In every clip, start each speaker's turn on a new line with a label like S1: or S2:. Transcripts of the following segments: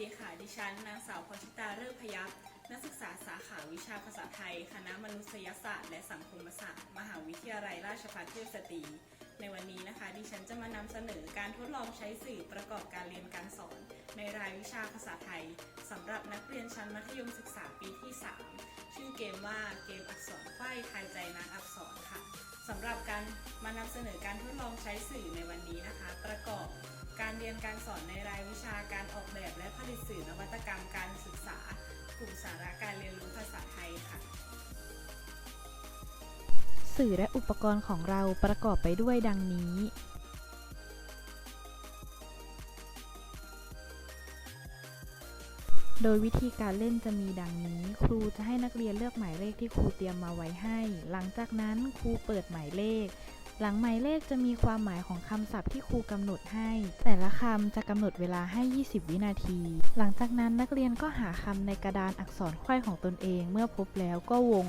S1: ดีค่ะ ดิฉัน นางสาวพชิตาเริกพยัคฆ์นักศึกษาสาขาวิชาภาษาไทย คณะมนุษยศาสตร์และสังคมศาสตร์ มหาวิทยาลัยราชภัฏเทพสตรี ในวันนี้นะคะ ดิฉันจะมานำเสนอการทดลองใช้สื่อประกอบการเรียนการสอน ในรายวิชาภาษาไทยสำหรับนักเรียนชั้นมัธยมศึกษาปีที่ 3 ชื่อเกมว่าเกมอักษรไขว้ทายใจนักอักษรค่ะสำหรับการมานำเสนอการทดลองใช้สื่อในวันนี้นะคะ ประกอบ การสอนในรายวิชาการออกแบบและผลิตสื่อนวัตกรรมการศึกษา กลุ่มสาระการเรียนรู้ภาษาไทยค่ะ
S2: สื่อและอุปกรณ์ของเราประกอบไปด้วยดังนี้ โดยวิธีการเล่นจะมีดังนี้ ครูจะให้นักเรียนเลือกหมายเลขที่ครูเตรียมมาไว้ให้ หลังจากนั้นครูเปิดหมายเลข หลังหมายเลขจะมีความหมายของคำศัพท์ที่ครูกำหนดให้ แต่ละคำจะกำหนดเวลาให้ 20 วินาที หลังจากนั้นนักเรียนก็หาคำในกระดานอักษรไขว้ของตนเอง เมื่อพบแล้วก็วง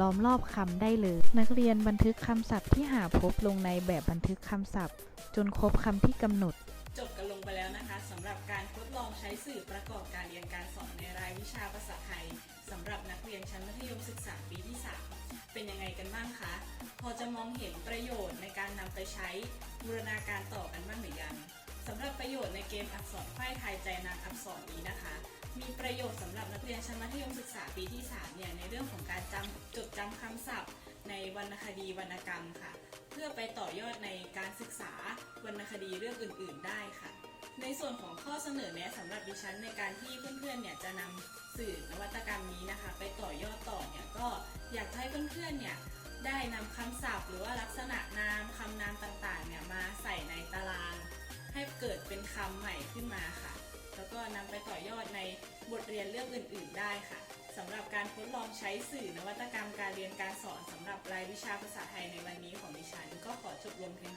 S2: ล้อมรอบคำได้เลย นักเรียนบันทึกคำศัพท์ที่หาพบลงในแบบบันทึกคำศัพท์ จนครบคำที่กำหนด
S1: จบกันลงไปแล้วนะคะสำหรับการทดลองใช้สื่อประกอบการเรียนการสอนในรายวิชาภาษาไทยสำหรับนักเรียนชั้นมัธยมศึกษาปีที่ 3 เป็นยังไงกันบ้างคะ พอจะมองเห็นประโยชน์ในการนำไปใช้บูรณาการต่อกันบ้างหรือยังสำหรับประโยชน์ในเกมอักษรไขว้ทายใจนางอักษรนี้นะคะ มีประโยชน์สำหรับนักเรียนชั้นมัธยมศึกษาปีที่3เนี่ยในเรื่องของการจำจดจำคำศัพท์ ในวรรณคดีวรรณกรรมค่ะ เพื่อไปต่อยอดในการศึกษาวรรณคดีเรื่องอื่น ๆ ได้ค่ะ ในส่วนของข้อเสนอแนะสำหรับดิฉันในการที่เพื่อนๆเนี่ยจะนำสื่อนวัตกรรมนี้นะคะ ไปต่อยอดต่อเนี่ยก็อยากให้เพื่อนๆเนี่ยได้นำคำศัพท์ หรือว่าลักษณะนามคำนามต่างๆเนี่ยมาใส่ในตาราง ให้เกิดเป็นคำใหม่ขึ้นมาค่ะ แล้วก็นำไปต่อยอดในบทเรียนเรื่องอื่น ๆ ได้ค่ะสำหรับการทดลองใช้สื่อนวัตกรรมการเรียนการสอนสำหรับรายวิชาภาษาไทยในวันนี้ของดิฉัน ก็ขอจบลงเพียง